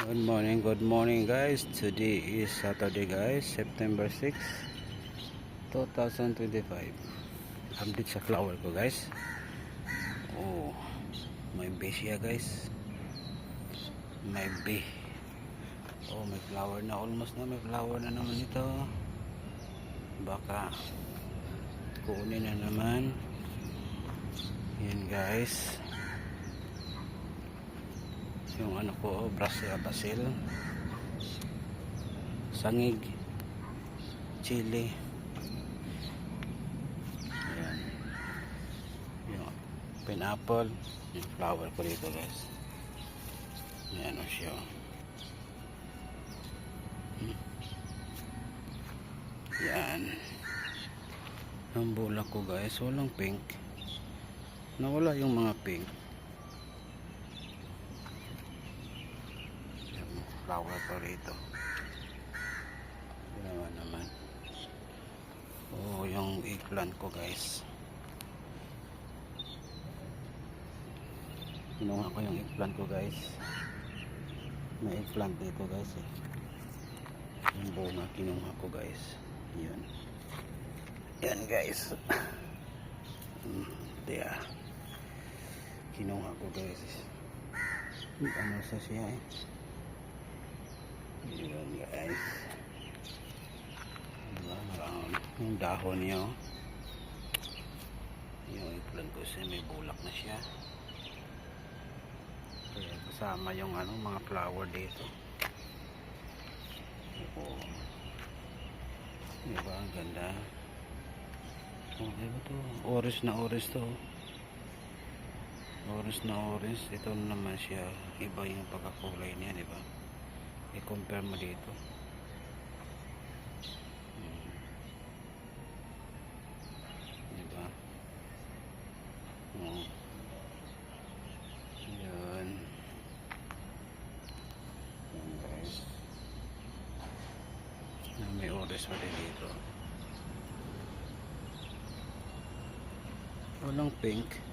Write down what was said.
Good morning, good morning guys. Today is Saturday guys, September 6, 2025. Update sa flower ko guys. Oh, may bee siya guys. May bee. Oh, may flower na. Almost na may flower na naman ito. Baka kunin na naman. Yan guys yung ano ko brasya basil. Sangig. Chili. Ayan. Yung pineapple. Yung flower ko dito guys. May ano siya. Hmm. yan ang bulak ko guys walang pink. Nawala yung mga pink yung flower ko rito. Ginawa naman. Oh yung eggplant ko guys. Kinuha ko yung eggplant ko guys. May eggplant dito guys eh. Yung bunga kinuha ko guys. Yun. Yan guys. Hmm, yeah kinuha ko guys. Ano sa siya eh yun guys diba marami yung dahon niya oh. yung eggplant ko siya may bulak na siya. Kaya kasama yung ano mga flower dito. Oh. diba ang ganda. Oh diba to? Orange na orange to. Orange na orange ito naman siya. Iba yung pagkakulay niya di ba? I-compare mo dito Hmm. di ba oh. yun yun guys Pa din dito. Walang pink